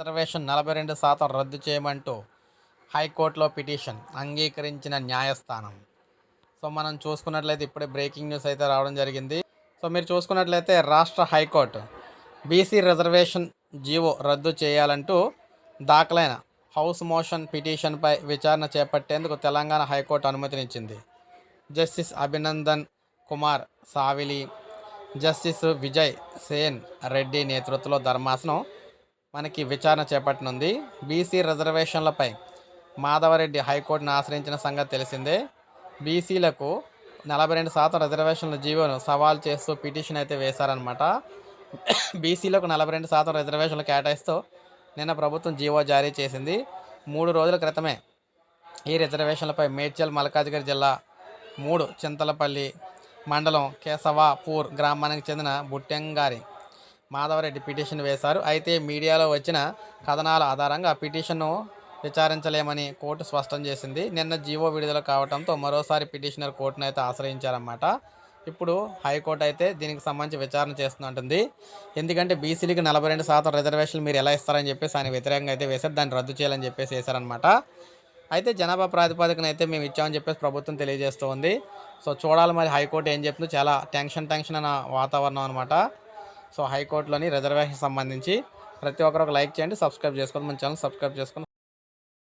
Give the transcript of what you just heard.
Reservation నలభై రెండు శాతం రద్దు చేయమంటూ హైకోర్టులో పిటిషన్ అంగీకరించిన న్యాయస్థానం. సో మనం చూసుకున్నట్లయితే ఇప్పుడే బ్రేకింగ్ న్యూస్ అయితే రావడం జరిగింది. సో మీరు చూసుకున్నట్లయితే రాష్ట్ర హైకోర్టు బీసీ రిజర్వేషన్ జీవో రద్దు చేయాలంటూ దాఖలైన హౌస్ మోషన్ పిటిషన్పై విచారణ చేపట్టేందుకు తెలంగాణ హైకోర్టు అనుమతినిచ్చింది. జస్టిస్ అభినందన్ కుమార్ సావిలి జస్టిస్ విజయ్ సేన్ రెడ్డి నేతృత్వంలో ధర్మాసనం మనకి విచారణ చేపట్టనుంది. బీసీ రిజర్వేషన్లపై మాధవరెడ్డి హైకోర్టును ఆశ్రయించిన సంగతి తెలిసిందే. బీసీలకు నలభై రెండు శాతం రిజర్వేషన్ల జీవోను సవాల్ చేస్తూ పిటిషన్ అయితే వేశారనమాట బీసీలకు నలభై రెండు శాతం రిజర్వేషన్లు కేటాయిస్తూ నిన్న ప్రభుత్వం జీవో జారీ చేసింది. మూడు రోజుల క్రితమే ఈ రిజర్వేషన్లపై మేడ్చల్ మల్కాజ్గిరి జిల్లా మూడు చింతలపల్లి మండలం కేశవాపూర్ గ్రామానికి చెందిన బుట్టెంగారి మాధవరెడ్డి పిటిషన్ వేశారు. అయితే మీడియాలో వచ్చిన కథనాల ఆధారంగా పిటిషన్ను విచారించలేమని కోర్టు స్పష్టం చేసింది. నిన్న జీవో విడుదల కావడంతో మరోసారి పిటిషనర్ కోర్టును అయితే ఆశ్రయించారన్నమాట. ఇప్పుడు హైకోర్టు అయితే దీనికి సంబంధించి విచారణ చేస్తుంటుంది ఎందుకంటే బీసీలకు నలభై రెండు శాతం రిజర్వేషన్లు మీరు ఎలా ఇస్తారని చెప్పేసి ఆయన వ్యతిరేకంగా అయితే వేశారు. దాన్ని రద్దు చేయాలని చెప్పేసి వేశారనమాట అయితే జనాభా ప్రాతిపదికన అయితే మేము ఇచ్చామని చెప్పేసి ప్రభుత్వం తెలియజేస్తూ ఉంది సో చూడాలి మరి హైకోర్టు ఏం చెప్తుందో. చాలా టెన్షన్ టెన్షన్ అన్న వాతావరణం అనమాట సో హైకోర్టులోని రిజర్వేషన్ సంబంధించి ప్రతి ఒక్కరు ఒక లైక్ చేయండి సబ్స్క్రైబ్ చేసుకోండి మన ఛానల్ సబ్స్క్రైబ్ చేసుకొని